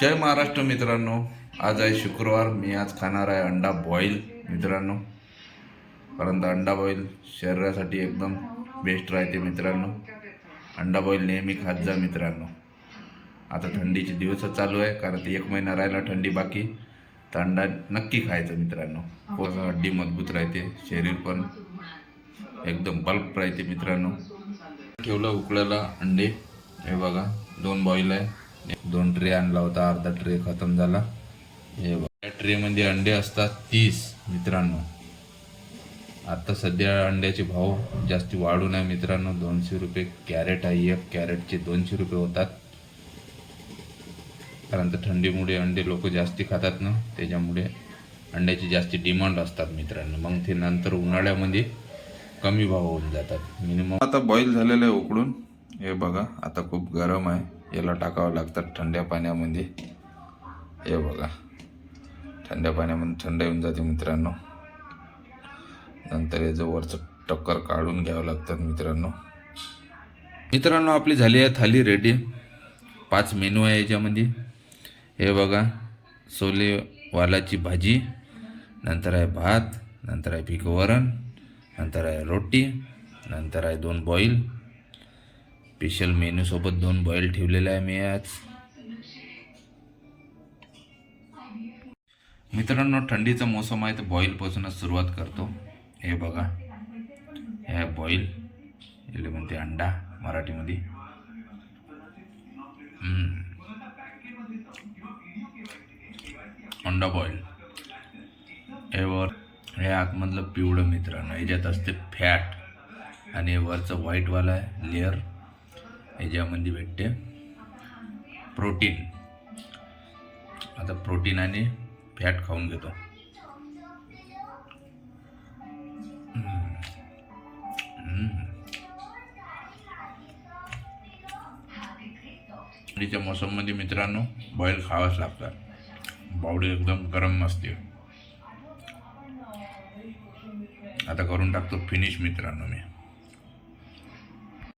जय महाराष्ट्र मित्रांनो. आज आहे शुक्रवार. मी आज खाणार आहे अंडा बॉईल मित्रांनो. कारण अंडा बॉईल शरीरासाठी एकदम बेस्ट राहते मित्रांनो. अंडा बॉईल नेहमी खात जा मित्रांनो. आता थंडीचे दिवस चालू आहे कारण ते एक महिना राहिला थंडी बाकी. तर अंडा नक्की खायचं मित्रांनो. पूर्ण हड्डी मजबूत राहते शरीर पण एकदम बल्क राहते मित्रांनो. ठेवलं उकळायला अंडे. हे बघा दोन बॉईल आहे. दोन ट्रे आणला होता अर्धा ट्रे खतम झाला. हे बघा. या ट्रेमध्ये अंडे असतात तीस मित्रांनो. आता सध्या अंड्याचे भाव जास्ती वाढून आहे मित्रांनो. दोनशे रुपये कॅरेट आहे एक कॅरेटचे दोनशे रुपये होतात. कारण तर थंडीमुळे अंडे लोक जास्ती खातात ना त्याच्यामुळे अंड्याची जास्ती डिमांड असतात मित्रांनो. मग ते नंतर उन्हाळ्यामध्ये कमी भाव होऊन जातात. मिनिमम आता बॉईल झालेलं आहे उकडून. हे बघा आता खूप गरम आहे. याला टाकावं लागतात थंड्या पाण्यामध्ये. हे बघा. थंड्या पाण्यामध्ये थंड येऊन जाते मित्रांनो. नंतर याचं वरचं टक्कर काढून घ्यावं लागतात मित्रांनो. मित्रांनो आपली झाली आहे थाली रेडी पाच मेनू आहे याच्यामध्ये. हे बघा. सोले वालाची भाजी नंतर आहे भात नंतर आहे पीक वरण नंतर आहे रोटी नंतर आहे दोन बॉईल स्पेशल मेनूसोबत दोन बॉईल ठेवलेले आहे मी आज. मित्रांनो थंडीचा मोसम आहे तर बॉईलपासूनच सुरुवात करतो. हे बघा. हे बॉईल याला म्हणते अंडा मराठीमध्ये. अंडा बॉईल हे वर हे आतमधलं पिवळं मित्रांनो याच्यात असते फॅट आणि वरचं व्हाईटवाला आहे लेअर ह्याच्यामध्ये भेटते. प्रोटीन. आता प्रोटीन आणि फॅट खाऊन घेतो. थंडीच्या मोसममध्ये मित्रांनो बॉईल खावाच लागतात बावडी एकदम गरम असते. आता करून टाकतो फिनिश मित्रांनो मी.